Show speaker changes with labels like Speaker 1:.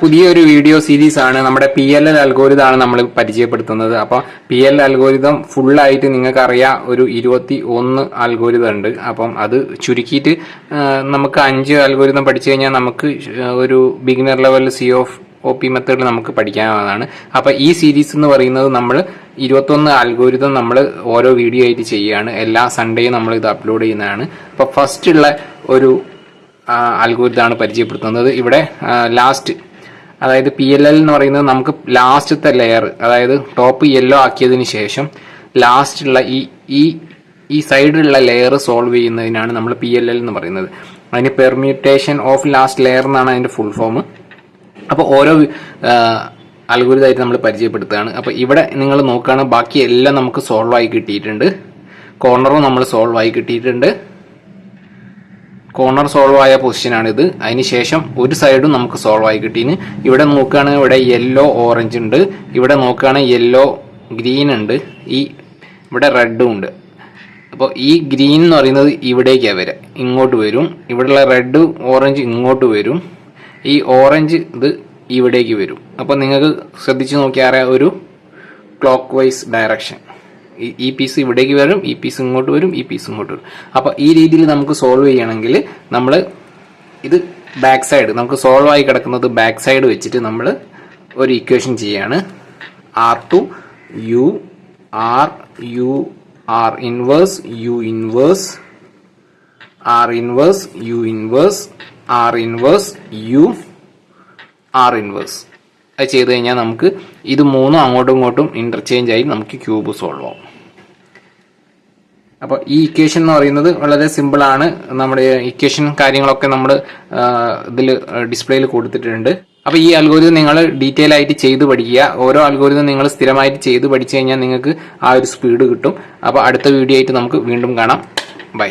Speaker 1: പുതിയൊരു video series ആണ്. നമ്മുടെ പി എൽ എൽ അൽഗോരിതാണ് നമ്മൾ പരിചയപ്പെടുത്തുന്നത്. അപ്പോൾ പി എൽ അൽഗോരിതം ഫുള്ളായിട്ട് നിങ്ങൾക്കറിയാം ഒരു ഇരുപത്തി ഒന്ന് അൽഗോരിതം ഉണ്ട്. അപ്പം അത് ചുരുക്കിയിട്ട് നമുക്ക് അഞ്ച് അൽഗോരിതം പഠിച്ചു കഴിഞ്ഞാൽ നമുക്ക് ഒരു beginner level C of O P method നമുക്ക് പഠിക്കാവുന്നതാണ്. അപ്പോൾ ഈ സീരീസ് എന്ന് പറയുന്നത് നമ്മൾ ഇരുപത്തൊന്ന് അൽഗോരിതം നമ്മൾ ഓരോ വീഡിയോ ആയിട്ട് ചെയ്യുകയാണ്. എല്ലാ സൺഡേയും നമ്മൾ ഇത് അപ്ലോഡ് ചെയ്യുന്നതാണ്. അപ്പോൾ ഫസ്റ്റ് ഉള്ള ഒരു അൽഗോരിതമാണ് പരിചയപ്പെടുത്തുന്നത്. ഇവിടെ ലാസ്റ്റ് അതായത് പി എൽ എൽ എന്ന് പറയുന്നത് നമുക്ക് ലാസ്റ്റത്തെ ലെയർ അതായത് ടോപ്പ് യെല്ലോ ആക്കിയതിന് ശേഷം ലാസ്റ്റുള്ള ഈ ഈ ഈ സൈഡിലുള്ള ലെയർ സോൾവ് ചെയ്യുന്നതിനാണ് നമ്മൾ പി എൽ എൽ എന്ന് പറയുന്നത്. അതിന് പെർമ്യൂട്ടേഷൻ ഓഫ് ലാസ്റ്റ് ലെയർ എന്നാണ് അതിന്റെ ഫുൾ ഫോം അപ്പോൾ ഓരോ അൽഗുരിതായിട്ട് നമ്മൾ പരിചയപ്പെടുത്തുകയാണ്. അപ്പോൾ ഇവിടെ നിങ്ങൾ നോക്കുകയാണ് ബാക്കി എല്ലാം നമുക്ക് സോൾവ് ആയി കിട്ടിയിട്ടുണ്ട്. കോർണറും നമ്മൾ സോൾവ് ആയി കിട്ടിയിട്ടുണ്ട്. കോർണർ സോൾവ് ആയ പൊസിഷനാണ് ഇത് അതിനുശേഷം ഒരു സൈഡും നമുക്ക് സോൾവ് ആയി കിട്ടീന്. ഇവിടെ നോക്കുകയാണെങ്കിൽ ഇവിടെ യെല്ലോ ഓറഞ്ച് ഉണ്ട്. ഇവിടെ നോക്കുകയാണെങ്കിൽ യെല്ലോ ഗ്രീൻ ഉണ്ട്. ഈ ഇവിടെ റെഡും ഉണ്ട്. അപ്പോൾ ഈ ഗ്രീൻ എന്ന് പറയുന്നത് ഇവിടേക്കാണ് വരിക ഇങ്ങോട്ട് വരും. ഇവിടെയുള്ള റെഡ് ഓറഞ്ച് ഇങ്ങോട്ട് വരും. ഈ ഓറഞ്ച് ഇത് ഇവിടേക്ക് വരും. അപ്പോൾ നിങ്ങൾക്ക് ശ്രദ്ധിച്ച് നോക്കിയാൽ ഒരു ക്ലോക്ക് വൈസ് ഡയറക്ഷൻ ഈ- പീസ് ഇവിടേക്ക് വരും ഈ പീസ് ഇങ്ങോട്ട് വരും ഈ പീസ് ഇങ്ങോട്ട് വരും. അപ്പൊ ഈ രീതിയിൽ നമുക്ക് സോൾവ് ചെയ്യണമെങ്കിൽ നമ്മൾ ഇത് ബാക്ക് സൈഡ് നമുക്ക് സോൾവ് ആയി കിടക്കുന്നത് ബാക്ക് സൈഡ് വെച്ചിട്ട് നമ്മൾ ഒരു ഇക്വേഷൻ ചെയ്യാണ്. R two U R U R inverse U inverse R inverse U inverse R inverse U R inverse അത് ചെയ്ത് കഴിഞ്ഞാൽ നമുക്ക് ഇത് മൂന്നും അങ്ങോട്ടും ഇങ്ങോട്ടും ഇന്റർചേഞ്ച് ആയി നമുക്ക് ക്യൂബ് സോൾവ് ആവും. അപ്പോൾ ഈ ഇക്വേഷൻ എന്ന് പറയുന്നത് വളരെ സിമ്പിളാണ് നമ്മുടെ ഇക്വേഷൻ കാര്യങ്ങളൊക്കെ നമ്മൾ ഇതിൽ ഡിസ്പ്ലേയിൽ കൊടുത്തിട്ടുണ്ട്. അപ്പോൾ ഈ അൽഗോരിതം നിങ്ങൾ ഡീറ്റെയിൽ ആയിട്ട് ചെയ്ത് പഠിക്കുക. ഓരോ അൽഗോരിതം നിങ്ങൾ സ്ഥിരമായിട്ട് ചെയ്ത് പഠിച്ചു കഴിഞ്ഞാൽ നിങ്ങൾക്ക് ആ ഒരു സ്പീഡ് കിട്ടും. അപ്പോൾ അടുത്ത വീഡിയോ ആയിട്ട് നമുക്ക് വീണ്ടും കാണാം. ബൈ